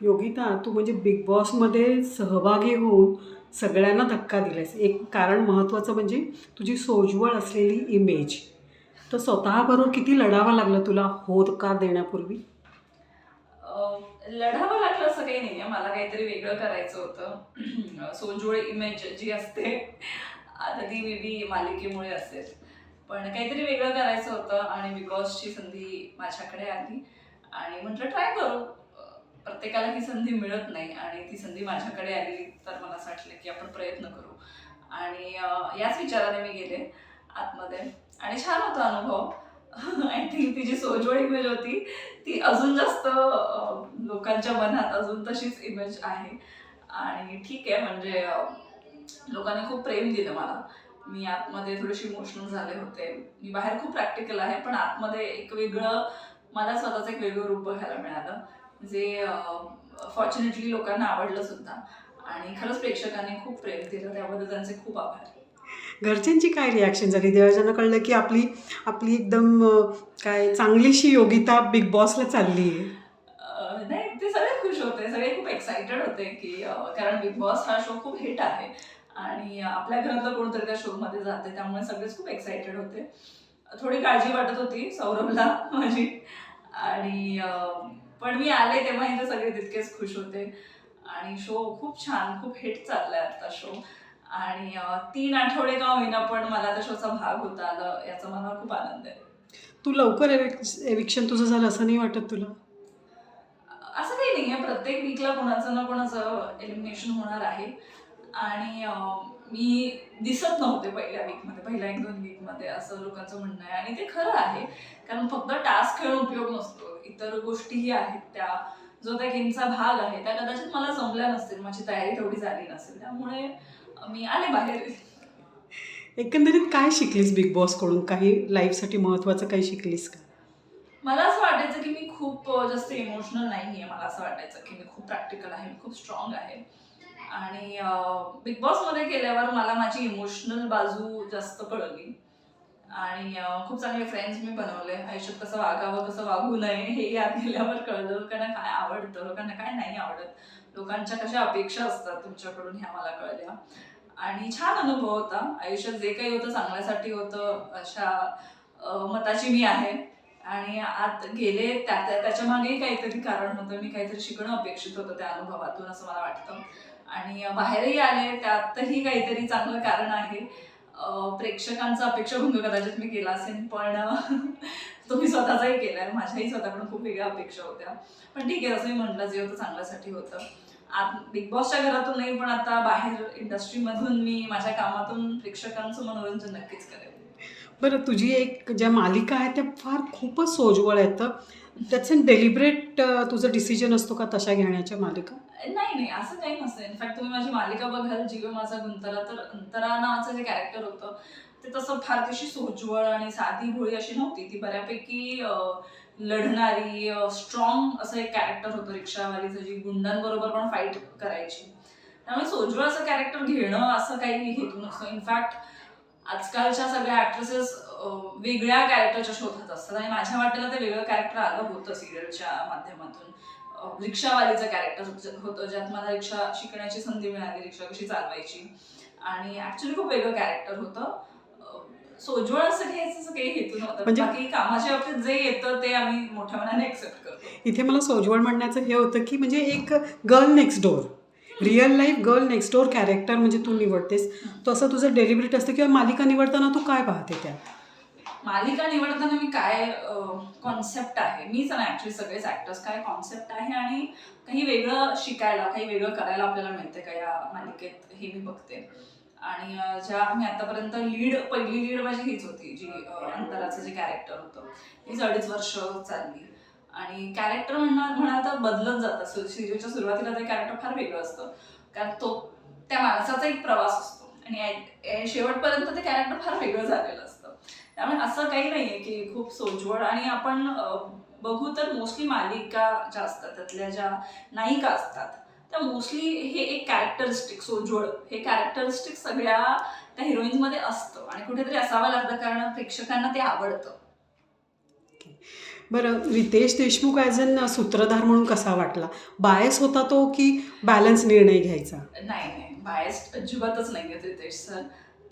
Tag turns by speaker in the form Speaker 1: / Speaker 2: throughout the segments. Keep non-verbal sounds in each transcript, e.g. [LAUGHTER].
Speaker 1: योगिता तू म्हणजे बिग बॉसमध्ये सहभागी होऊन सगळ्यांना धक्का दिलास एक कारण महत्त्वाचं म्हणजे तुझी सोज्वळ असलेली इमेज तर स्वतःबरोबर किती लढावा लागलं तुला होकार देण्यापूर्वी?
Speaker 2: लढावं लागलं असं काही नाही आहे मला काहीतरी वेगळं करायचं होतं. [CLEARS THROAT] सोजवळ इमेज जी असते आता ती मे बी मालिकेमुळे असेल. पण काहीतरी वेगळं करायचं होतं आणि बिग बॉसची संधी माझ्याकडे आली. आणि म्हटलं ट्राय करू. प्रत्येकाला ही संधी मिळत नाही आणि ती संधी माझ्याकडे आली तर मला असं वाटलं की आपण प्रयत्न करू. आणि याच विचाराने मी गेले आतमध्ये. आणि छान होता अनुभव. [LAUGHS] आय थिंक ती जी सोजवळ इमेज होती ती अजून जास्त लोकांच्या मनात अजून तशीच इमेज आहे. आणि ठीक आहे म्हणजे लोकांनी खूप प्रेम दिलं मला. मी आतमध्ये थोडीशी इमोशनल झाले होते. मी बाहेर खूप प्रॅक्टिकल आहे पण आतमध्ये एक वेगळं मला स्वतःचं एक वेगळं रूप बघायला मिळालं. जे फॉर्च्युनेटली लोकांना आवडलं सुद्धा. आणि खरंच प्रेक्षकांनी खूप प्रेम दिलं त्याबद्दल त्यांचे खूप आभार.
Speaker 1: घरच्यांची काय रिॲक्शन झाली देवाजानं कळलं की आपली आपली एकदम काय चांगलीशी योगिता बिग बॉसला चालली आहे.
Speaker 2: नाही ते सगळे खुश होते. सगळे खूप एक्साइटेड होते की कारण बिग बॉस हा शो खूप हिट आहे. आणि आपल्या घरातलं कोणतरी त्या शोमध्ये जाते त्यामुळे सगळेच खूप एक्साइटेड होते. थोडी काळजी वाटत होती सौरभला माझी. आणि पण मी आले तेव्हा इथे सगळे तितकेच खुश होते. आणि शो खूप छान खूप हिट चाललाय आता शो आणि तीन आठवडे का होईना पण मला त्या शोचा भाग होता आलं याचा मला खूप आनंद आहे.
Speaker 1: तू लवकर एविक्शन तुझं झालं असं नाही वाटत तुला?
Speaker 2: असं काही नाही आहे प्रत्येक वीकला कोणाचं ना कोणाचं एलिमिनेशन होणार आहे. आणि मी दिसत नव्हते पहिल्या वीकमध्ये पहिल्या एक दोन वीकमध्ये असं लोकांचं म्हणणं आहे. आणि ते खरं आहे कारण फक्त टास्क खेळून उपयोग नसतो. इतर गोष्टीही आहेत त्या. जो त्या गेमचा भाग आहे त्या कदाचित मला जमल्या नसतील माझी तयारी तेवढी झाली नसेल. त्यामुळे मी आले बाहेर.
Speaker 1: एकंदरीत काय शिकलीस बिग बॉसकडून काही लाईफसाठी महत्त्वाचं काही शिकलीस का?
Speaker 2: मला असं वाटायचं की मी खूप जास्त इमोशनल नाही आहे मला असं वाटायचं की मी खूप प्रॅक्टिकल आहे मी खूप स्ट्रॉंग आहे. आणि बिग बॉसमध्ये गेल्यावर मला माझी इमोशनल बाजू जास्त कळली. आणि खूप चांगले फ्रेंड्स मी बनवले. आयुष्यात कसं वागावं कसं वागू नये हे यात गेल्यावर कळलं. लोकांना काय आवडतं लोकांना काय नाही आवडत. लोकांच्या कशा अपेक्षा असतात तुमच्याकडून ह्या मला कळल्या. आणि छान अनुभव होता. आयुष्यात जे काही होतं चांगल्यासाठी होतं अशा मताची मी आहे. आणि आत गेले त्या त्याच्यामागे काहीतरी कारण होतं. मी काहीतरी शिकणं अपेक्षित होतं त्या अनुभवातून असं मला वाटतं. आणि बाहेरही आले त्यातही काहीतरी चांगलं कारण आहे. प्रेक्षकांचा अपेक्षाभंग कदाचित मी केला असेल पण [LAUGHS] तो मी स्वतःचाही केलाय. माझ्याही स्वतःकडून खूप वेगळ्या अपेक्षा होत्या. पण ठीक आहे असं मी म्हटलं जे होतं चांगल्यासाठी होतं. आत बिग बॉसच्या घरातून नाही पण आता बाहेर इंडस्ट्रीमधून मी माझ्या कामातून प्रेक्षकांचं मनोरंजन नक्कीच करेन.
Speaker 1: बरं तुझी एक ज्या मालिका आहेत त्या फार खूपच सोजवळ आहेत. त्याचं डेलिब्रेट तुझं डिसिजन असतो का तशा घेण्याच्या मालिका?
Speaker 2: नाही नाही असं काही नसतं. इनफॅक्ट तुम्ही माझी मालिका बघाल जीव माझा गुंतला तर अंतरा नावाचं जे कॅरेक्टर होतं ते तसं फार तशी सोज्वळ आणि साधी भोळी अशी नव्हती. ती बऱ्यापैकी लढणारी स्ट्रॉंग असं एक कॅरेक्टर होतं रिक्षावालीचं जी गुंडांबरोबर पण फाईट करायची. त्यामुळे सोज्वळ असं कॅरेक्टर घेणं असं काही हेतू नसतो. इनफॅक्ट आजकालच्या सगळ्या ऍक्ट्रेसेस वेगळ्या कॅरेक्टरच्या शोधात असतात. आणि माझ्या वाटेला ते वेगळं कॅरेक्टर आलं होतं सिरियलच्या माध्यमातून. रिक्षावालीचं कॅरेक्टर होतं ज्यात मला रिक्षा शिकण्याची संधी मिळाली रिक्षा कशी चालवायची. आणि ऍक्च्युली खूप वेगळं कॅरेक्टर होतं. सोज्वळ असं घ्यायचं असं काही हेतू नव्हतं.
Speaker 1: म्हणजे-
Speaker 2: बाकी कामाच्या बाबतीत जे येतं ते आम्ही मोठ्या मनाने एक्सेप्ट करतो.
Speaker 1: इथे मला सोजवळ म्हणण्याचं हे होतं की म्हणजे एक girl next door real life girl next door character म्हणजे तू निवडतेस. तसं तुझं डेलिब्रेट असतं किंवा मालिका निवडताना तू काय पाहते त्यात?
Speaker 2: मालिका निवडताना मी काय कॉन्सेप्ट आहे? मीच ना ऍक्च्युली सगळेच ऍक्टर्स काय कॉन्सेप्ट आहे आणि काही वेगळं शिकायला काही वेगळं करायला आपल्याला मिळते का या मालिकेत हे मी बघते. आणि ज्या मी आतापर्यंत लीड पहिली लीड माझी हीच होती जी अंतराचं जे कॅरेक्टर होतं. हीच अडीच वर्ष चालली. आणि कॅरेक्टर म्हणणार म्हणाल तर बदलत जातं. सु- सिरियलच्या सुरुवातीला ते कॅरेक्टर फार वेगळं असतं. कारण तो त्या माणसाचा एक प्रवास असतो. आणि शेवटपर्यंत ते कॅरेक्टर फार वेगळं झालेलं असतं. त्यामुळे असं काही नाहीये की खूप सोजवळ आणि आपण बघू तर मोस्टली मालिका ज्या असतात त्यातल्या ज्या नायिका असतात त्या मोस्टली हे एक कॅरेक्टरिस्टिक सोजवळ हे कॅरेक्टरिस्टिक सगळ्या त्या हिरोईन्समध्ये असतं आणि कुठेतरी असावं लागतं कारण प्रेक्षकांना ते आवडतं.
Speaker 1: बरं रितेश देशमुख ॲज अन सूत्रधार म्हणून कसा वाटला? बायस होता तो की बॅलन्स निर्णय घ्यायचा?
Speaker 2: नाही नाही. बायस्ड अजिबातच नाही आहेत रितेश सर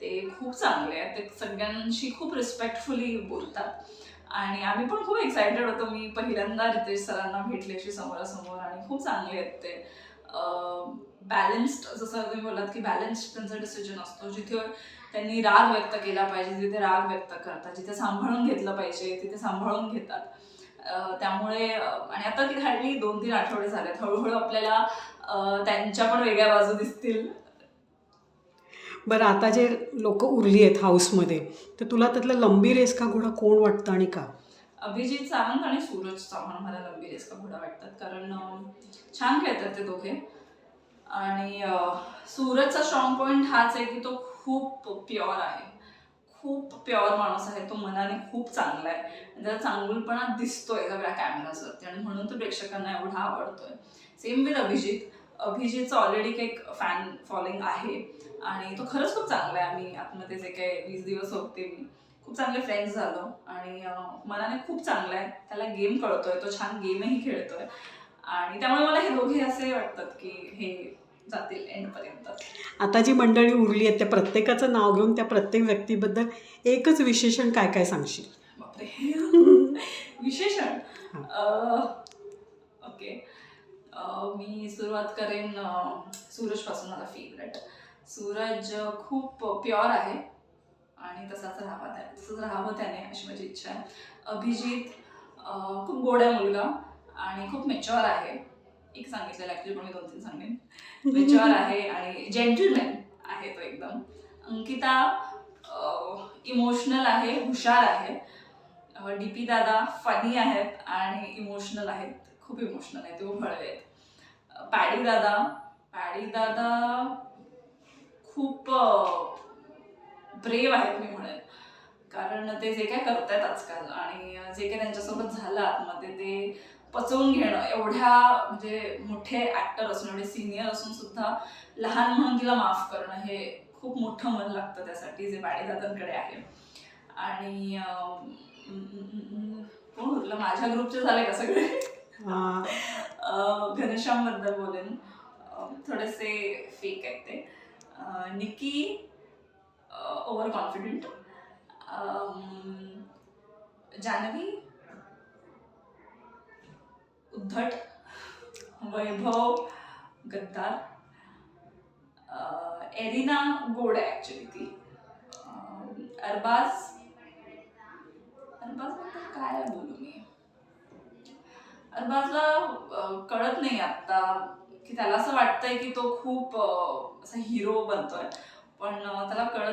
Speaker 2: ते खूप चांगले आहेत. ते सगळ्यांशी खूप रिस्पेक्टफुली बोलतात. आणि आम्ही पण खूप एक्सायटेड होतो. मी पहिल्यांदा रितेश सरांना भेटले अशी समोरासमोर आणि खूप चांगले आहेत ते. बॅलन्स्ड जसं तुम्ही बोलात की बॅलन्स्ड त्यांचा डिसिजन असतो जिथे त्यांनी राग व्यक्त केला पाहिजे तिथे राग व्यक्त करतात जिथे सांभाळून घेतलं पाहिजे तिथे सांभाळून घेतात. त्यामुळे आणि आता की हल्ली दोन तीन आठवडे झालेत हळूहळू आपल्याला त्यांच्या पण वेगळ्या बाजू दिसतील.
Speaker 1: बरं आता जे लोक उरली आहेत हाऊसमध्ये तर तुला त्यातला लंबी रेस का घोडा कोण वाटतं आणि का?
Speaker 2: अभिजित सावंत आणि सूरज चव्हाण मला लंबी रेस का घोडा वाटतात. कारण छान खेळतात ते दोघे. आणि सूरजचा स्ट्रॉंग पॉईंट हाच आहे की तो खूप प्युअर आहे. खूप प्युअर माणूस आहे. तो मनाने खूप चांगला आहे. त्याचा चांगुलपणा दिसतोय सगळ्या कॅमेराजवरती आणि म्हणून तो प्रेक्षकांना एवढा आवडतोय. Same with Abhijit. अभिजितचं ऑलरेडी काही फॅन फॉलोइंग आहे. आणि तो खरंच खूप चांगला आहे. आम्ही आतमध्ये जे काही वीस दिवस होते मी खूप चांगले फ्रेंड्स झालो आणि मनाने खूप चांगला आहे. त्याला गेम कळतोय तो छान गेमही खेळतोय. आणि त्यामुळे मला हे दोघे असे वाटतात की हे जातील एंडपर्यंत
Speaker 1: आता जी मंडळी उरली आहेत त्या प्रत्येकाचं नाव घेऊन त्या प्रत्येक व्यक्तीबद्दल एकच विशेषण काय काय सांगशील?
Speaker 2: बापरे. [LAUGHS] विशेषण? ओके. मी सुरुवात करेन सूरजपासून मला फेवरेट सूरज खूप प्युअर आहे. आणि तसाच राहावा त्या तसंच राहावं त्याने अशी माझी इच्छा आहे. अभिजित खूप गोड आहे मुलगा आणि खूप मेच्युअर आहे. एक सांगितलेलं ॲक्च्युली पण मी दोन तीन सांगेन. मेच्युअर आहे आणि जेंटलमॅन आहे तो एकदम. अंकिता इमोशनल आहे हुशार आहे. डी पी दादा फनी आहेत आणि इमोशनल आहेत. खूप इमोशनल आहेत ते उभळे आहेत. पॅडी दादा पॅडी दादा खूप ब्रेव आहेत मी म्हणेन. कारण ते जे काय करतायत आजकाल आणि जे काय त्यांच्यासोबत झालं आतमध्ये ते पचवून घेणं एवढ्या म्हणजे मोठे ऍक्टर असून एवढे सिनियर असून सुद्धा लहान म्हणून तिला माफ करणं हे खूप मोठं मन लागतं त्यासाठी जे दादांकडे आहे. आणि कोण उरलं? माझ्या ग्रुपचे झाले का सगळे? घनश्यामबद्दल बोलेन. थोडेसे फेक आहेत ते. निकी ओव्हर कॉन्फिडेंट जानवी उद्धट वैभव गद्दार. एरिना गोड आहे ॲक्च्युली ती. अरबाज. अरबाज काय बोलू मी? अरबाजला कळत नाही आता की त्याला असं वाटतंय की तो खूप असा हिरो बनतोय. पण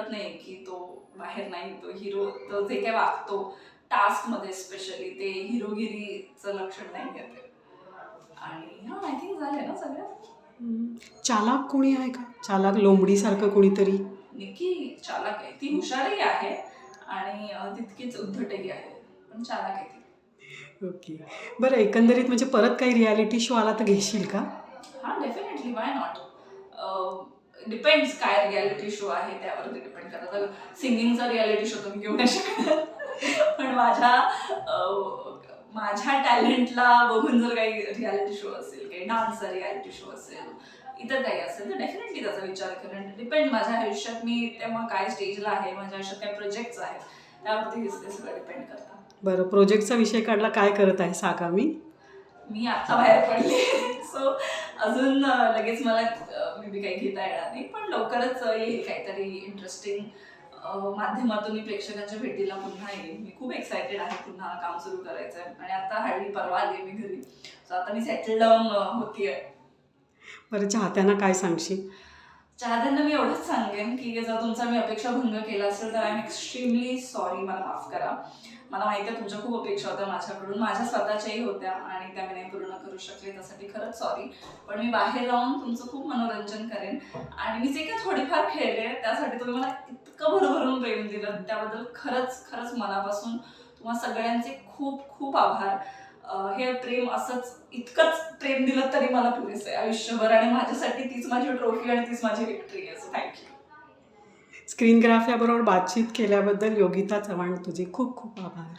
Speaker 2: कळत नाही की तो बाहेर नाही तो हिरो तो जे काय वागतो टास्कमध्ये स्पेशली ते हिरोगिरीचं लक्षण नाही घेते आणि हा आय थिंक झाले ना सगळ्या.
Speaker 1: चालाक कोणी आहे का? चालाक लोंबडीसारखं कोणीतरी?
Speaker 2: निकी चालाक आहे. ती हुशारही आहे आणि तितकीच उद्धटही आहे. पण चालाक आहे ती.
Speaker 1: ओके. बरं एकंदरीत म्हणजे परत काही रियालिटी शो आला तर घेशील का?
Speaker 2: हा डेफिनेटली वाय नॉट डिपेंड्स काय रियालिटी शो आहे त्यावरती डिपेंड करतं. तर सिंगिंगचा रियालिटी शो तुम्ही घेऊ नाही शकत. पण माझ्या माझ्या टॅलेंटला बघून जर काही रियालिटी शो असेल काही डान्सचा रियालिटी शो असेल इतर काही असेल तर डेफिनेटली त्याचा विचार करेन. डिपेंड माझ्या आयुष्यात मी तेव्हा काय स्टेजला आहे माझ्या आयुष्यात काय प्रोजेक्ट्स आहेत त्यावरती हे सगळं डिपेंड करतं.
Speaker 1: बरं प्रोजेक्टचा विषय काढला काय करत आहे साका मी?
Speaker 2: मी आता बाहेर पडले. सो अजून लगेच मला मे बी काही घेता येणार नाही पण लवकरच येईल काहीतरी इंटरेस्टिंग माध्यमातून मी प्रेक्षकांच्या भेटीला पुन्हा येईल मी खूप एक्सायटेड आहे पुन्हा काम सुरू करायचं आहे. आणि आता हळदी परवा आली मी घरी. सो आता मी सेटल डाऊन होतीये.
Speaker 1: बरं चाहत्यांना काय सांगशील?
Speaker 2: चाहत्यांना मी एवढंच सांगेन की जर तुमचा मी अपेक्षा भंग केला असेल तर आय एम एक्स्ट्रीमली सॉरी मला माफ करा. मला माहिती आहे तुमच्या खूप अपेक्षा होत्या माझ्याकडून. माझ्या स्वतःच्याही होत्या आणि त्या मी नाही पूर्ण करू शकले त्यासाठी खरंच सॉरी पण मी बाहेर राहून तुमचं खूप मनोरंजन करेन. आणि मी जे काही थोडीफार खेळले त्यासाठी तुम्ही मला इतकं भरभरून प्रेम दिलं. त्याबद्दल खरंच खरंच मनापासून तुम्हा सगळ्यांचे खूप खूप आभार. हे प्रेम असंच इतकंच प्रेम दिलं तरी मला पुरेसं आहे आयुष्यभर आणि माझ्यासाठी तीच माझी ट्रॉफी आणि तीच माझी विक्ट्री आहे. सो थँक्यू
Speaker 1: स्क्रीन ग्राफ याबरोबर बातचीत केल्याबद्दल योगिता चव्हाण तुझे खूप खूप आभार.